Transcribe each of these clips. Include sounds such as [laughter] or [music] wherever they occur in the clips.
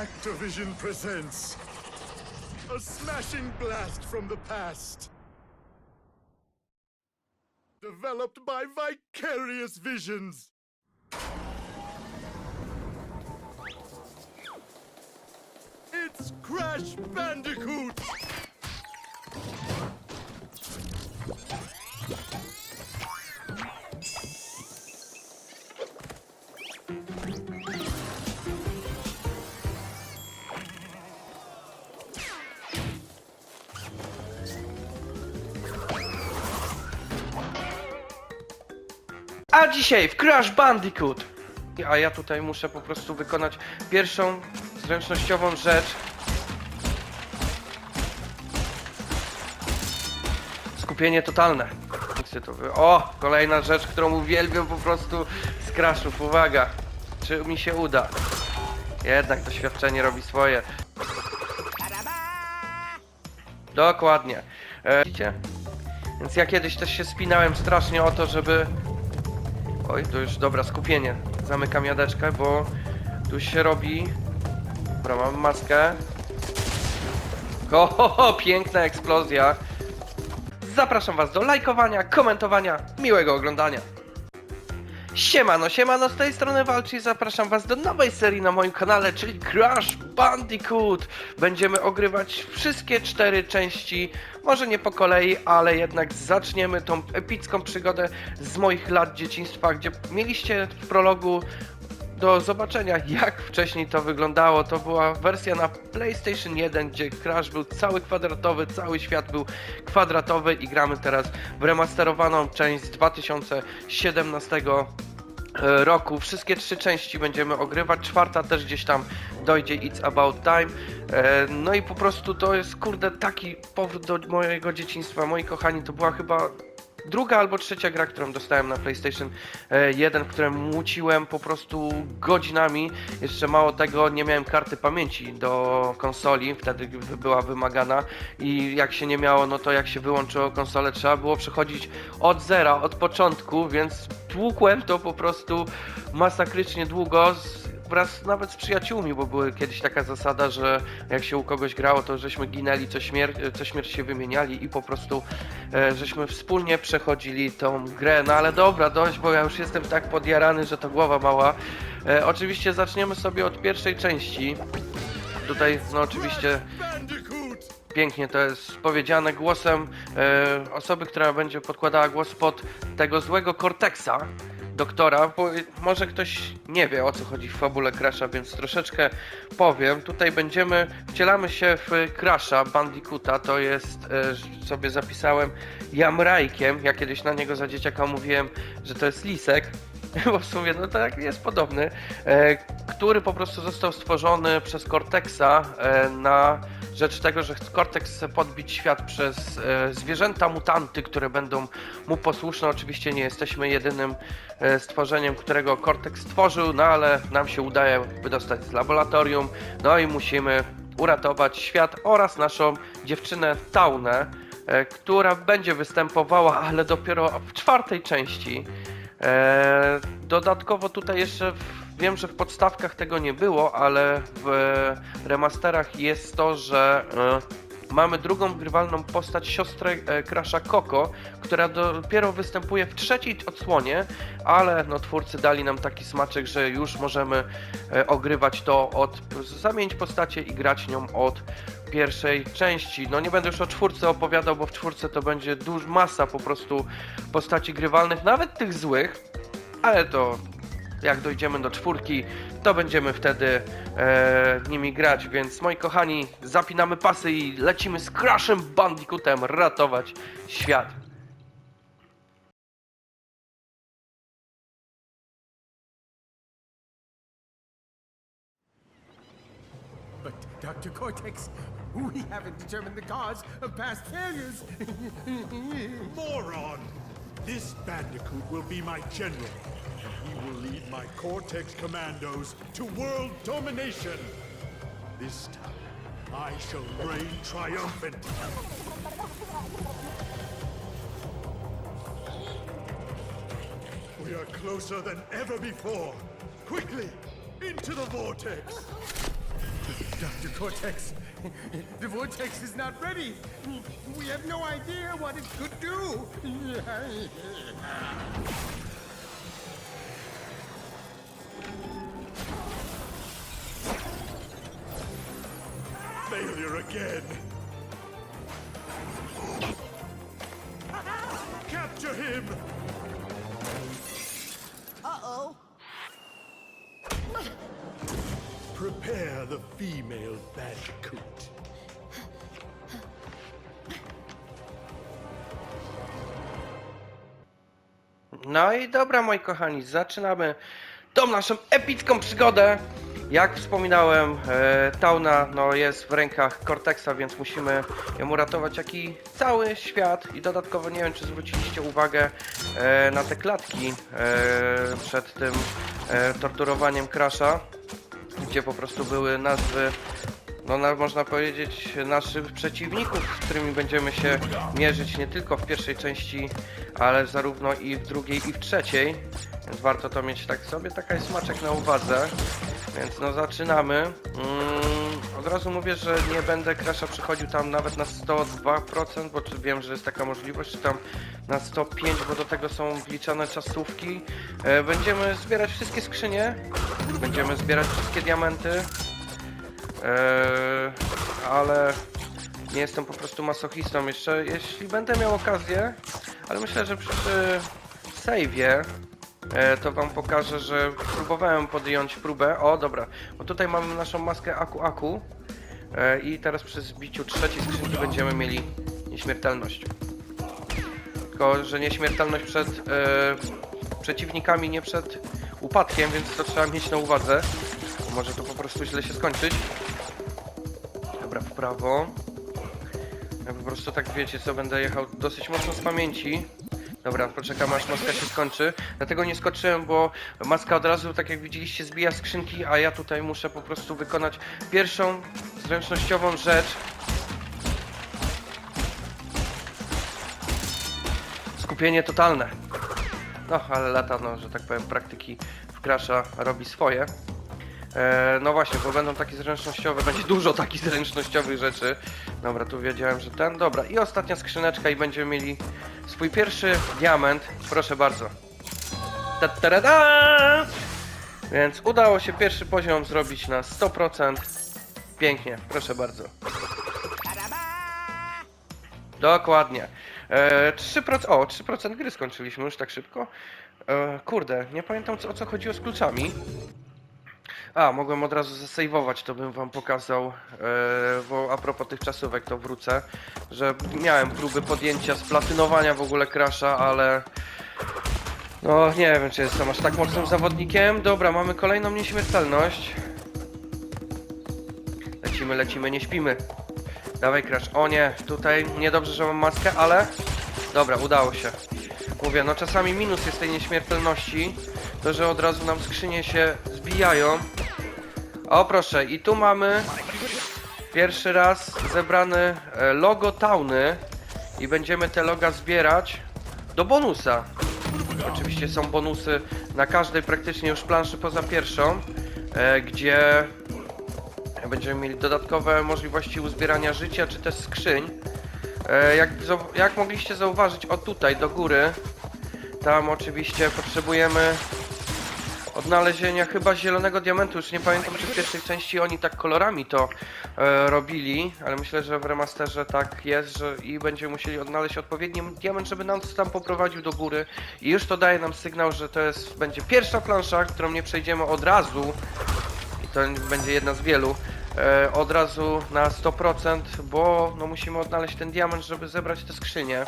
Activision presents a smashing blast from the past. Developed by Vicarious Visions. It's Crash Bandicoot! Dzisiaj w Crash Bandicoot! A ja tutaj muszę po prostu wykonać pierwszą zręcznościową rzecz. Skupienie totalne. O! Kolejna rzecz, którą uwielbiam po prostu z Crashów. Uwaga! Czy mi się uda? Jednak doświadczenie robi swoje. Dokładnie. E, widzicie? Więc ja kiedyś też się spinałem strasznie o to, żeby Oj, to już dobra, skupienie. Zamykam jadeczkę, bo tu się robi. Dobra, mam maskę. O, ho, ho, piękna eksplozja. Zapraszam Was do lajkowania, komentowania, miłego oglądania. Siemano, siemano, z tej strony Walczy i zapraszam Was do nowej serii na moim kanale, czyli Crash Bandicoot. Będziemy ogrywać wszystkie cztery części, może nie po kolei, ale jednak zaczniemy tą epicką przygodę z moich lat dzieciństwa, gdzie mieliście w prologu do zobaczenia, jak wcześniej to wyglądało. To była wersja na PlayStation 1, gdzie Crash był cały kwadratowy, cały świat był kwadratowy i gramy teraz w remasterowaną część z 2017 e, roku. Wszystkie trzy części będziemy ogrywać, czwarta też gdzieś tam dojdzie It's About Time. E, No i po prostu to jest, kurde, taki powrót do mojego dzieciństwa. Moi kochani, to była chyba druga albo trzecia gra, którą dostałem na PlayStation 1, w którym muciłem po prostu godzinami. Jeszcze mało tego, nie miałem karty pamięci do konsoli, wtedy była wymagana i jak się nie miało, no to jak się wyłączyło konsolę, trzeba było przechodzić od zera, od początku, więc tłukłem to po prostu masakrycznie długo. Z, wraz nawet z przyjaciółmi, bo były kiedyś taka zasada, że jak się u kogoś grało, to żeśmy ginęli, co, śmier- co śmierć się wymieniali i po prostu e, żeśmy wspólnie przechodzili tą grę. No ale dobra, dość, bo ja już jestem tak podjarany, że to głowa mała. E, oczywiście zaczniemy sobie od pierwszej części. Tutaj, no oczywiście pięknie to jest powiedziane głosem e, osoby, która będzie podkładała głos pod tego złego Cortexa, doktora, bo może ktoś nie wie o co chodzi w fabule Crasha, więc troszeczkę powiem. Tutaj będziemy, wcielamy się w Crasha Bandicoota, to jest, e, sobie zapisałem, Jamrajkiem, ja kiedyś na niego za dzieciaka mówiłem, że to jest lisek, [laughs] bo w sumie no tak jest podobny, e, który po prostu został stworzony przez Cortexa e, na rzecz tego, że Cortex chce podbić świat przez e, zwierzęta mutanty, które będą mu posłuszne. Oczywiście nie jesteśmy jedynym stworzeniem, którego Cortex stworzył, no ale nam się udaje wydostać z laboratorium, no i musimy uratować świat oraz naszą dziewczynę Taunę, która będzie występowała, ale dopiero w czwartej części. E, dodatkowo tutaj jeszcze wiem, że w podstawkach tego nie było, ale w remasterach jest to, że e, mamy drugą grywalną postać siostrę e, Crasha Coco, która dopiero występuje w trzeciej odsłonie, ale no twórcy dali nam taki smaczek, że już możemy e, ogrywać to od zamienić postacie i grać nią od pierwszej części. No nie będę już o czwórce opowiadał, bo w czwórce to będzie duża masa po prostu postaci grywalnych, nawet tych złych, ale to jak dojdziemy do czwórki, to będziemy wtedy e, nimi grać, więc moi kochani, zapinamy pasy i lecimy z Crashem Bandicootem ratować świat. But, Dr. Cortex, we haven't determined the cause of past failures. [laughs] Moron! This Bandicoot will be my general, and he will lead my Cortex commandos to world domination. This time, I shall reign triumphant. We are closer than ever before. Quickly, into the vortex. Dr. Cortex, the vortex is not ready. We have no idea what it could do. Failure again. Capture him! Uh-oh. Prepare the female bandicoot. No i dobra, moi kochani, zaczynamy tą naszą epicką przygodę. Jak wspominałem, e, Tauna no, jest w rękach Cortexa, więc musimy ją uratować, jak i cały świat. I dodatkowo nie wiem, czy zwróciliście uwagę e, na te klatki e, przed tym e, torturowaniem Crasha, gdzie po prostu były nazwy no na, można powiedzieć naszych przeciwników, z którymi będziemy się mierzyć nie tylko w pierwszej części, ale zarówno i w drugiej i w trzeciej. Więc warto to mieć tak sobie, taka jest smaczek na uwadze. Więc no zaczynamy. Mm, od razu mówię, że nie będę Crasha przychodził tam nawet na 102%, bo wiem, że jest taka możliwość, czy tam na 105, bo do tego są wliczane czasówki. E, będziemy zbierać wszystkie skrzynie, będziemy zbierać wszystkie diamenty. Eee, ale nie jestem po prostu masochistą jeszcze. Jeśli będę miał okazję, ale myślę, że przy save'ie e, to wam pokażę, że próbowałem podjąć próbę. O, dobra, bo tutaj mamy naszą maskę Aku Aku e, i teraz przy zbiciu trzeciej skrzynki będziemy mieli nieśmiertelność. Tylko, że nieśmiertelność przed e, przeciwnikami, nie przed upadkiem, więc to trzeba mieć na uwadze. Może to po prostu źle się skończyć. Dobra, w prawo. Ja po prostu tak wiecie co, będę jechał dosyć mocno z pamięci. Dobra, poczekam aż maska się skończy. Dlatego nie skoczyłem, bo maska od razu, tak jak widzieliście, zbija skrzynki, a ja tutaj muszę po prostu wykonać pierwszą zręcznościową rzecz. Skupienie totalne. No, ale lata, no, że tak powiem, praktyki w Crasha robi swoje. E, no właśnie, bo będą takie zręcznościowe, będzie dużo takich [laughs] zręcznościowych rzeczy. Dobra, tu wiedziałem, że ten. Dobra, i ostatnia skrzyneczka i będziemy mieli swój pierwszy diament. Proszę bardzo. Ta -ta -da! Więc udało się pierwszy poziom zrobić na 100%. Pięknie, proszę bardzo. Dokładnie. E, 3%, o, 3% gry skończyliśmy już tak szybko. E, kurde, nie pamiętam co, o co chodziło z kluczami. A, mogłem od razu zasejwować, to bym wam pokazał, e, bo a propos tych czasówek to wrócę, że miałem próby podjęcia splatynowania w ogóle Crasha, ale no nie wiem, czy jestem aż tak mocnym zawodnikiem. Dobra, mamy kolejną nieśmiertelność. Lecimy, lecimy, nie śpimy. Dawaj Crash, o nie, tutaj niedobrze, że mam maskę, ale dobra, udało się. Mówię, no czasami minus jest tej nieśmiertelności, to że od razu nam skrzynie się zbijają. O proszę, i tu mamy pierwszy raz zebrany e, logo Tauny i będziemy te loga zbierać do bonusa. Oczywiście są bonusy na każdej praktycznie już planszy poza pierwszą, e, gdzie będziemy mieli dodatkowe możliwości uzbierania życia czy też skrzyń. E, jak, jak mogliście zauważyć, o tutaj do góry, tam oczywiście potrzebujemy odnalezienia chyba zielonego diamentu. Już nie pamiętam, czy w pierwszej części oni tak kolorami to e, robili, ale myślę, że w remasterze tak jest, że i będziemy musieli odnaleźć odpowiedni diament, żeby nam tam poprowadził do góry. I już to daje nam sygnał, że to jest będzie pierwsza plansza, którą nie przejdziemy od razu. I to będzie jedna z wielu. E, od razu na 100%, bo no musimy odnaleźć ten diament, żeby zebrać te skrzynie.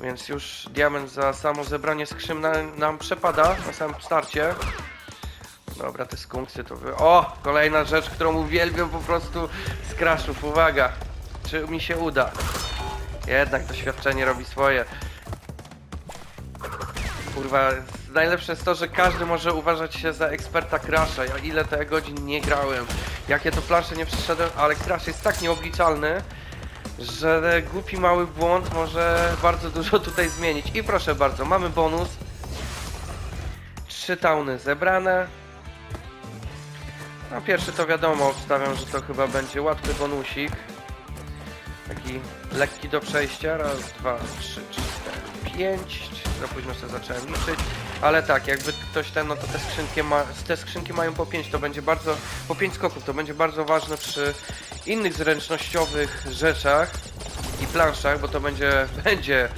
Więc już diament za samo zebranie skrzyń na, nam przepada na samym starcie. Dobra, te skunksy to wy... O! Kolejna rzecz, którą uwielbiam po prostu z Crashów. Uwaga! Czy mi się uda? Jednak doświadczenie robi swoje. Kurwa, najlepsze jest to, że każdy może uważać się za eksperta Crasha. Ja ile te godzin nie grałem, jakie to plansze nie przeszedłem, ale Crash jest tak nieobliczalny, że głupi mały błąd może bardzo dużo tutaj zmienić. I proszę bardzo, mamy bonus. Trzy tauny zebrane. No pierwszy to wiadomo, obstawiam, że to chyba będzie łatwy bonusik. Taki lekki do przejścia. Raz, dwa, trzy, cztery, pięć. Za późno sobie zacząłem liczyć. Ale tak, jakby ktoś ten, no to te skrzynki, ma, te skrzynki mają po pięć, to będzie bardzo, po pięć skoków, to będzie bardzo ważne przy innych zręcznościowych rzeczach i planszach, bo to będzie, [laughs] będzie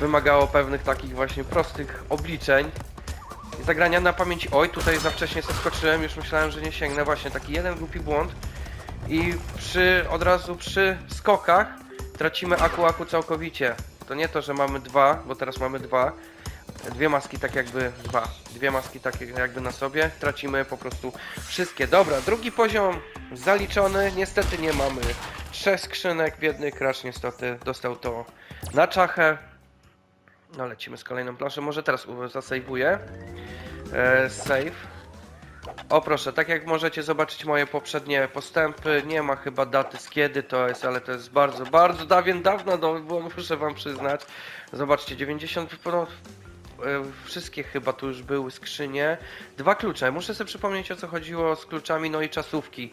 wymagało pewnych takich właśnie prostych obliczeń. Zagrania na pamięć, oj, tutaj za wcześnie zaskoczyłem, już myślałem, że nie sięgnę, właśnie taki jeden głupi błąd i przy, od razu przy skokach tracimy aku aku całkowicie. To nie to, że mamy dwa, bo teraz mamy dwa, dwie maski tak jakby, dwa, dwie maski tak jakby na sobie, tracimy po prostu wszystkie. Dobra, drugi poziom zaliczony, niestety nie mamy trzech skrzynek, biedny Crash niestety dostał to na czachę. No lecimy z kolejną planszą, może teraz zasejwuję. E, save. O proszę, tak jak możecie zobaczyć moje poprzednie postępy, nie ma chyba daty z kiedy to jest, ale to jest bardzo, bardzo dawien dawno, no, muszę wam przyznać. Zobaczcie, 90, no, e, wszystkie chyba tu już były skrzynie. Dwa klucze, muszę sobie przypomnieć o co chodziło z kluczami, no i czasówki.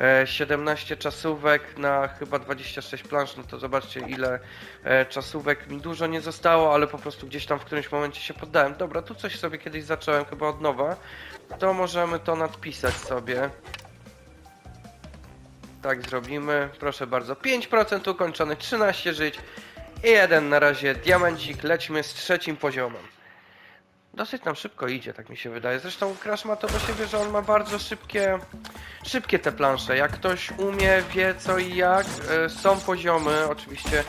E, 17 czasówek na chyba 26 plansz, no to zobaczcie ile e, czasówek mi dużo nie zostało, ale po prostu gdzieś tam w którymś momencie się poddałem. Dobra, tu coś sobie kiedyś zacząłem chyba od nowa, to możemy to nadpisać sobie. Tak zrobimy, proszę bardzo. 5% ukończony, 13 żyć i jeden na razie diamencik. Lećmy z trzecim poziomem. Dosyć nam szybko idzie, tak mi się wydaje. Zresztą Crash ma to do siebie, że on ma bardzo szybkie, szybkie te plansze. Jak ktoś umie, wie co i jak, e, są poziomy, oczywiście,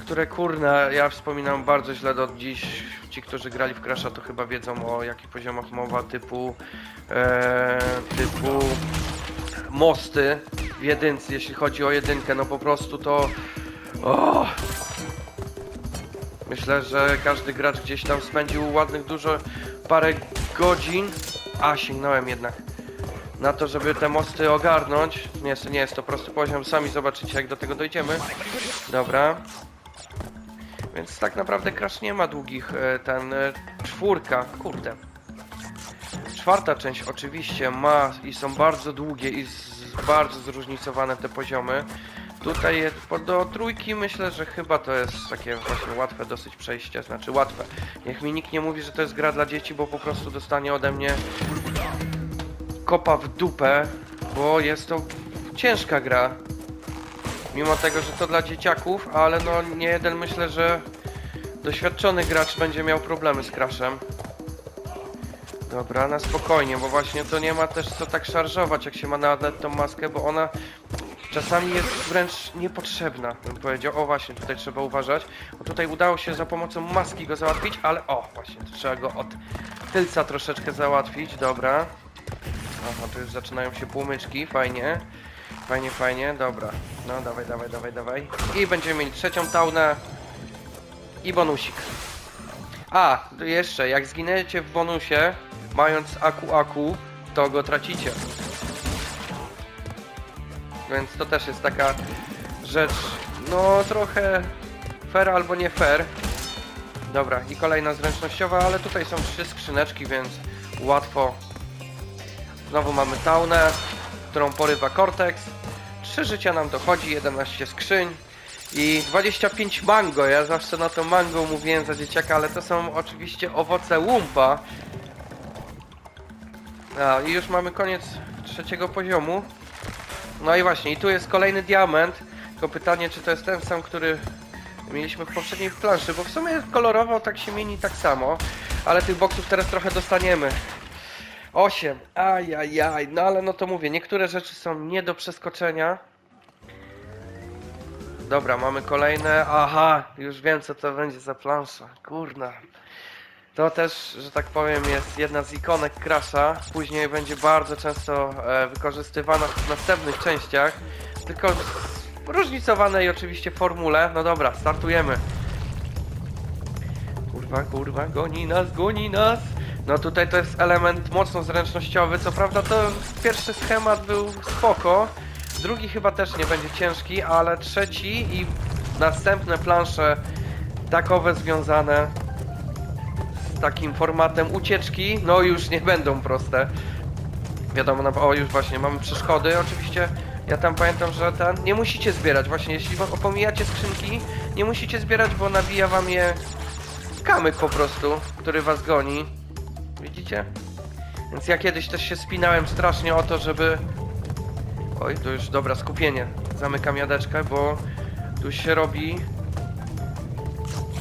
które kurna, ja wspominam bardzo źle do dziś. Ci, którzy grali w Crasha, to chyba wiedzą o jakich poziomach mowa, typu, e, typu mosty w jedynce, jeśli chodzi o jedynkę, no po prostu to... Myślę, że każdy gracz gdzieś tam spędził ładnych dużo, parę godzin, a sięgnąłem jednak na to, żeby te mosty ogarnąć. Nie jest, nie jest to prosty poziom, sami zobaczycie jak do tego dojdziemy. Dobra. Więc tak naprawdę Crash nie ma długich, e, ten e, czwórka, kurde. Czwarta część oczywiście ma i są bardzo długie i z, bardzo zróżnicowane te poziomy. Tutaj do trójki myślę, że chyba to jest takie właśnie łatwe dosyć przejście, znaczy łatwe. Niech mi nikt nie mówi, że to jest gra dla dzieci, bo po prostu dostanie ode mnie kopa w dupę, bo jest to ciężka gra. Mimo tego, że to dla dzieciaków, ale no nie jeden myślę, że doświadczony gracz będzie miał problemy z Crashem. Dobra, na spokojnie, bo właśnie to nie ma też co tak szarżować, jak się ma na tą maskę, bo ona czasami jest wręcz niepotrzebna, bym powiedział. O, właśnie, tutaj trzeba uważać. Bo tutaj udało się za pomocą maski go załatwić, ale o, właśnie, trzeba go od tylca troszeczkę załatwić, dobra. Aha, tu już zaczynają się półmyczki, fajnie. Fajnie, fajnie, dobra. No, dawaj, dawaj, dawaj, dawaj. I będziemy mieli trzecią taunę i bonusik. A, jeszcze, jak zginiecie w bonusie, mając aku aku, to go tracicie. Więc to też jest taka rzecz, no trochę fair albo nie fair. Dobra, i kolejna zręcznościowa, ale tutaj są trzy skrzyneczki, więc łatwo. Znowu mamy taunę, którą porywa Cortex. Trzy życia nam dochodzi, 11 skrzyń i 25 mango. Ja zawsze na to mango mówiłem za dzieciaka, ale to są oczywiście owoce łumpa. A, i już mamy koniec trzeciego poziomu. No i właśnie, i tu jest kolejny diament. Tylko pytanie, czy to jest ten sam, który mieliśmy w poprzedniej planszy, bo w sumie kolorowo tak się mieni tak samo, ale tych boksów teraz trochę dostaniemy. 8, ajajaj, no ale no to mówię, niektóre rzeczy są nie do przeskoczenia. Dobra, mamy kolejne, aha, już wiem co to będzie za plansza, kurna. To też, że tak powiem, jest jedna z ikonek Crasha. Później będzie bardzo często e, wykorzystywana w następnych częściach. Tylko w różnicowanej oczywiście formule. No dobra, startujemy. Kurwa, kurwa, goni nas, goni nas. No tutaj to jest element mocno zręcznościowy. Co prawda to pierwszy schemat był spoko. Drugi chyba też nie będzie ciężki, ale trzeci i następne plansze takowe związane takim formatem ucieczki, no już nie będą proste. Wiadomo, na, o już właśnie, mamy przeszkody. Oczywiście ja tam pamiętam, że ten, nie musicie zbierać. Właśnie, jeśli wam opomijacie skrzynki, nie musicie zbierać, bo nabija wam je kamyk po prostu, który was goni. Widzicie? Więc ja kiedyś też się spinałem strasznie o to, żeby... Oj, tu już, dobra, skupienie. Zamykam jadeczkę, bo tu się robi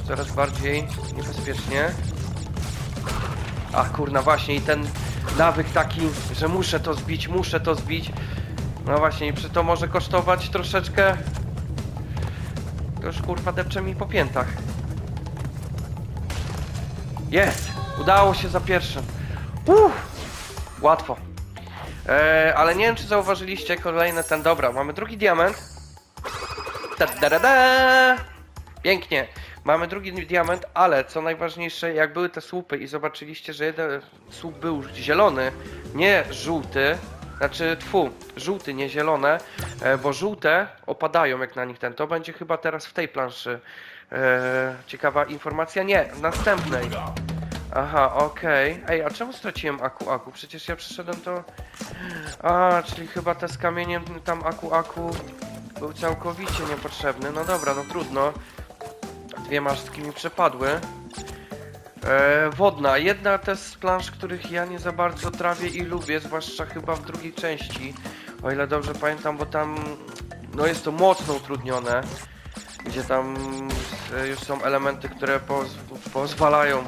coraz bardziej niebezpiecznie. Ach, kurna, właśnie i ten nawyk taki, że muszę to zbić, muszę to zbić. No właśnie, i przy to może kosztować troszeczkę... To już kurwa depcze mi po piętach. Jest! Udało się za pierwszym. Uff! Łatwo. E, ale nie wiem, czy zauważyliście kolejne ten. Dobra, mamy drugi diament. Ta, da, da, da. Pięknie. Mamy drugi diament, ale co najważniejsze, jak były te słupy i zobaczyliście, że jeden słup był zielony, nie żółty, znaczy tfu, żółty, nie zielone, e, bo żółte opadają jak na nich ten. To będzie chyba teraz w tej planszy. E, ciekawa informacja. Nie, w następnej. Aha, okej. Ej, a czemu straciłem aku aku? Przecież ja przeszedłem to... A, czyli chyba te z kamieniem tam aku aku był całkowicie niepotrzebny. No dobra, no trudno. Dwie masztki mi przepadły. E, wodna. Jedna te z plansz, których ja nie za bardzo trawię i lubię, zwłaszcza chyba w drugiej części. O ile dobrze pamiętam, bo tam no jest to mocno utrudnione. Gdzie tam e, już są elementy, które poz pozwalają,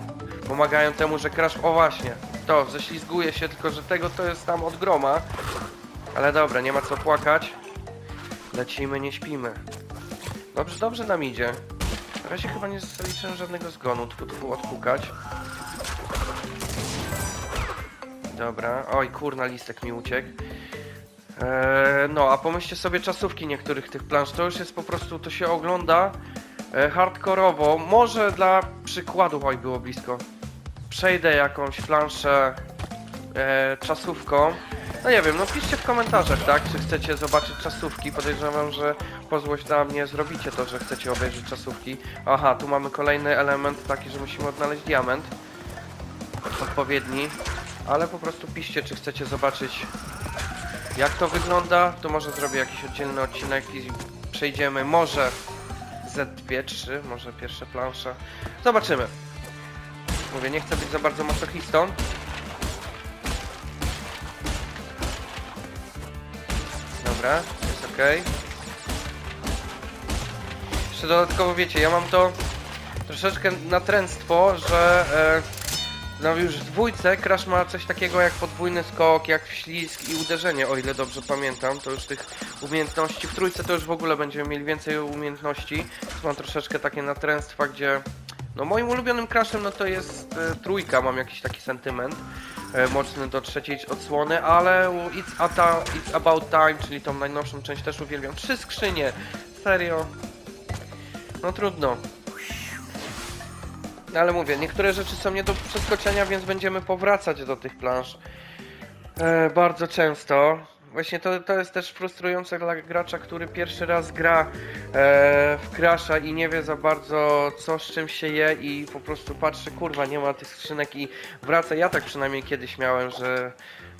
pomagają temu, że crash... O właśnie, to, ześlizguje się, tylko że tego to jest tam od groma. Ale dobra, nie ma co płakać. Lecimy, nie śpimy. Dobrze, dobrze nam idzie. Na razie chyba nie zaliczyłem żadnego zgonu, tfu, tfu, odpukać. Dobra, oj kurna, listek mi uciekł. Eee, no, a pomyślcie sobie czasówki niektórych tych plansz, to już jest po prostu, to się ogląda e, hardkorowo. Może dla przykładu, oj było blisko, przejdę jakąś planszę e, czasówką. No nie wiem, no piszcie w komentarzach, tak, czy chcecie zobaczyć czasówki. Podejrzewam, że po złość na mnie zrobicie to, że chcecie obejrzeć czasówki. Aha, tu mamy kolejny element taki, że musimy odnaleźć diament. Odpowiedni. Ale po prostu piszcie, czy chcecie zobaczyć jak to wygląda. To może zrobię jakiś oddzielny odcinek i przejdziemy może Z2, 3, może pierwsze plansze. Zobaczymy. Mówię, nie chcę być za bardzo masochistą. Dobra, jest ok. Jeszcze dodatkowo wiecie, ja mam to troszeczkę natręctwo, że e, no już w dwójce Crash ma coś takiego jak podwójny skok, jak ślizg i uderzenie, o ile dobrze pamiętam. To już tych umiejętności. W trójce to już w ogóle będziemy mieli więcej umiejętności. Mam troszeczkę takie natręstwa, gdzie no moim ulubionym Crashem no to jest e, trójka, mam jakiś taki sentyment mocny do trzeciej odsłony, ale It's, it's About Time, czyli tą najnowszą część też uwielbiam. Trzy skrzynie, serio. No trudno. No ale mówię, niektóre rzeczy są nie do przeskoczenia, więc będziemy powracać do tych plansz e, bardzo często. Właśnie to, to jest też frustrujące dla gracza, który pierwszy raz gra e, w Crasha i nie wie za bardzo co z czym się je i po prostu patrzy, kurwa, nie ma tych skrzynek i wraca. Ja tak przynajmniej kiedyś miałem, że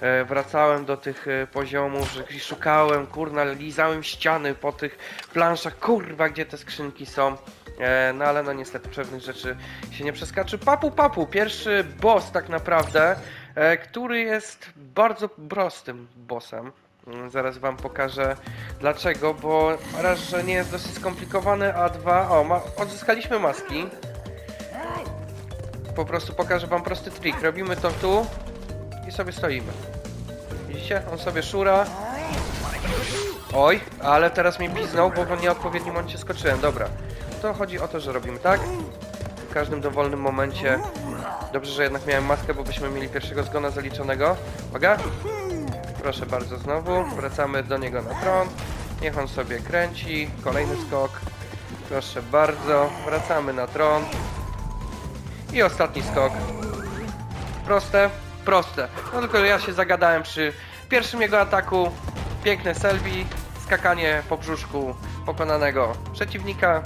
e, wracałem do tych e, poziomów, że szukałem, kurna, lizałem ściany po tych planszach, kurwa, gdzie te skrzynki są. E, no ale no niestety pewnych rzeczy się nie przeskaczy. Papu Papu, pierwszy boss tak naprawdę, e, który jest bardzo prostym bossem. Zaraz wam pokażę dlaczego, bo raz, że nie jest dosyć skomplikowany, a dwa, o, ma, odzyskaliśmy maski. Po prostu pokażę wam prosty trik. Robimy to tu i sobie stoimy. Widzicie? On sobie szura. Oj, ale teraz mi piznął, bo w nieodpowiednim momencie skoczyłem. Dobra. To chodzi o to, że robimy tak. W każdym dowolnym momencie. Dobrze, że jednak miałem maskę, bo byśmy mieli pierwszego zgona zaliczonego. Uwaga. Proszę bardzo znowu. Wracamy do niego na tron. Niech on sobie kręci. Kolejny skok. Proszę bardzo. Wracamy na tron. I ostatni skok. Proste? Proste. No tylko, ja się zagadałem przy pierwszym jego ataku. Piękne selfie, skakanie po brzuszku pokonanego przeciwnika.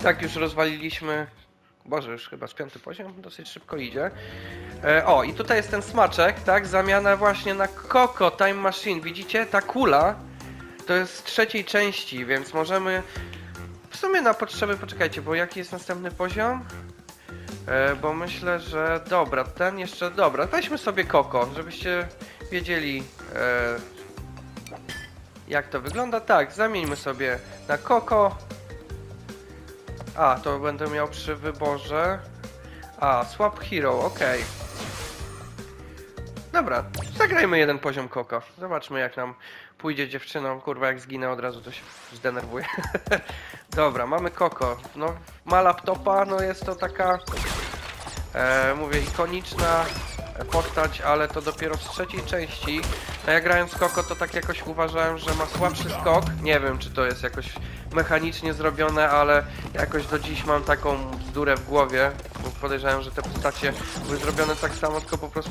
I tak już rozwaliliśmy. Boże, już chyba z piąty poziom dosyć szybko idzie. E, o, i tutaj jest ten smaczek, tak? Zamiana właśnie na Coco Time Machine. Widzicie? Ta kula to jest z trzeciej części, więc możemy... W sumie na potrzeby, poczekajcie, bo jaki jest następny poziom? E, bo myślę, że dobra, ten jeszcze, dobra, weźmy sobie Koko, żebyście wiedzieli e, jak to wygląda. Tak, zamieńmy sobie na Koko. A, to będę miał przy wyborze. A, Swap Hero, okej. Dobra, zagrajmy jeden poziom Koko. Zobaczmy jak nam pójdzie dziewczyną. Kurwa, jak zginę od razu to się zdenerwuję. [laughs] Dobra, mamy Koko. No, ma laptopa, no jest to taka, e, mówię, ikoniczna postać, ale to dopiero z trzeciej części. A ja grając Koko to tak jakoś uważałem, że ma słabszy skok. Nie wiem, czy to jest jakoś mechanicznie zrobione, ale jakoś do dziś mam taką bzdurę w głowie. Podejrzewam, że te postacie były zrobione tak samo, tylko po prostu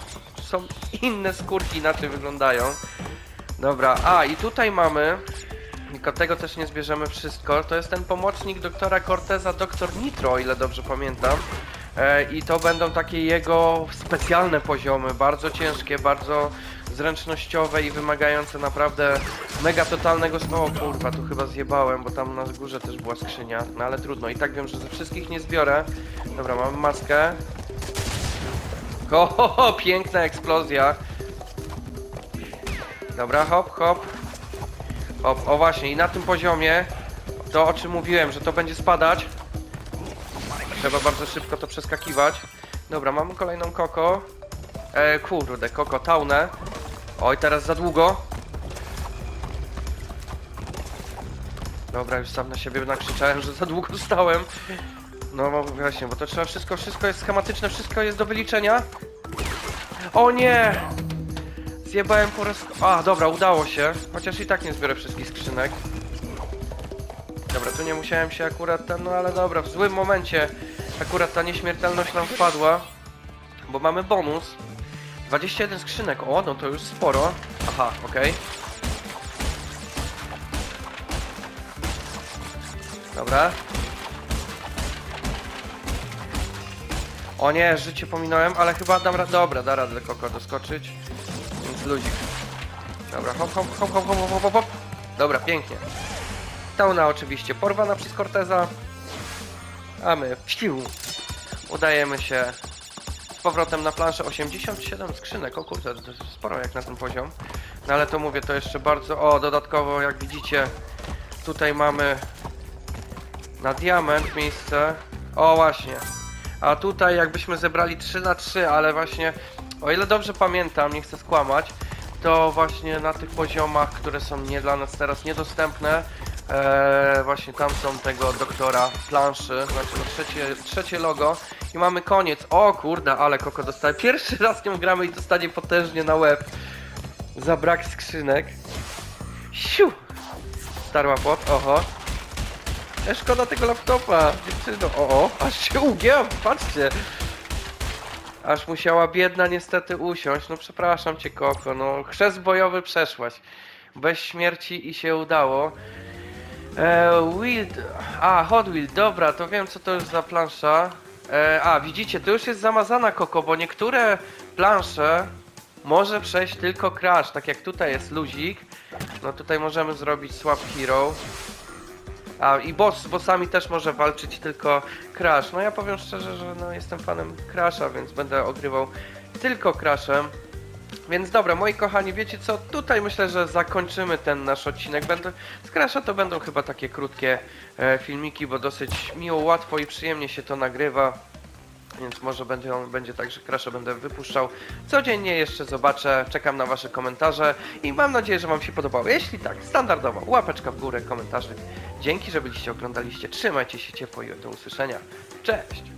[laughs] są inne skórki, inaczej wyglądają. Dobra, a i tutaj mamy tylko tego też nie zbierzemy wszystko. To jest ten pomocnik doktora Corteza, doktor Nitro, o ile dobrze pamiętam. E, I to będą takie jego specjalne poziomy, bardzo ciężkie, bardzo zręcznościowe i wymagające naprawdę mega totalnego snu. O kurwa, tu chyba zjebałem, bo tam na górze też była skrzynia. No ale trudno, i tak wiem, że ze wszystkich nie zbiorę. Dobra, mamy maskę. O, piękna eksplozja. Dobra, hop, hop. O, o właśnie, i na tym poziomie, to o czym mówiłem, że to będzie spadać. Trzeba bardzo szybko to przeskakiwać. Dobra, mamy kolejną koko. E, kurde, koko taunę. Oj, teraz za długo. Dobra, już sam na siebie nakrzyczałem, że za długo stałem. No właśnie, bo to trzeba wszystko, wszystko jest schematyczne, wszystko jest do wyliczenia. O nie! Zjebałem po raz... A, dobra, udało się. Chociaż i tak nie zbiorę wszystkich skrzynek. Dobra, tu nie musiałem się akurat ten, no ale dobra, w złym momencie akurat ta nieśmiertelność nam wpadła. Bo mamy bonus. 21 skrzynek, o, no to już sporo. Aha, okej. Dobra. O nie, życie pominąłem, ale chyba dam radę. Dobra, da radę koko doskoczyć. Więc luzik. Dobra, hop, hop, hop, hop, hop, hop, hop. Dobra, pięknie. Tauna oczywiście porwana przez Corteza. A my, psiu, udajemy się powrotem na planszę. 87 skrzynek, o kurde, to jest sporo jak na ten poziom. No ale to mówię, to jeszcze bardzo... O, dodatkowo, jak widzicie, tutaj mamy na diament miejsce. O, właśnie. A tutaj jakbyśmy zebrali 3 na 3, ale właśnie, o ile dobrze pamiętam, nie chcę skłamać, to właśnie na tych poziomach, które są nie dla nas teraz niedostępne, e, właśnie tam są tego doktora planszy, znaczy no trzecie, trzecie logo i mamy koniec. O kurde, ale Koko dostaje. Pierwszy raz nią gramy i dostanie potężnie na łeb za brak skrzynek. Siu! Starła pot, oho. E, Szkoda tego laptopa, dziewczyno. O, o, aż się ugięła, patrzcie. Aż musiała biedna niestety usiąść. No przepraszam cię, Koko, no chrzest bojowy przeszłaś. Bez śmierci i się udało. E, Wild... A, Hot Wheel, dobra, to wiem co to jest za plansza. E, a, widzicie, to już jest zamazana Koko, bo niektóre plansze może przejść tylko Crash, tak jak tutaj jest luzik. No tutaj możemy zrobić Swap Hero. A i boss, z bossami też może walczyć tylko Crash. No ja powiem szczerze, że no, jestem fanem Crasha, więc będę ogrywał tylko Crashem. Więc dobra, moi kochani, wiecie co? Tutaj myślę, że zakończymy ten nasz odcinek. Będę, z to będą chyba takie krótkie e, filmiki, bo dosyć miło, łatwo i przyjemnie się to nagrywa. Więc może będzie, on, będzie tak, że Crasha będę wypuszczał codziennie, jeszcze zobaczę, czekam na wasze komentarze i mam nadzieję, że wam się podobało. Jeśli tak, standardowo, łapeczka w górę, komentarze. Dzięki, że byliście, oglądaliście, trzymajcie się ciepło i do usłyszenia. Cześć!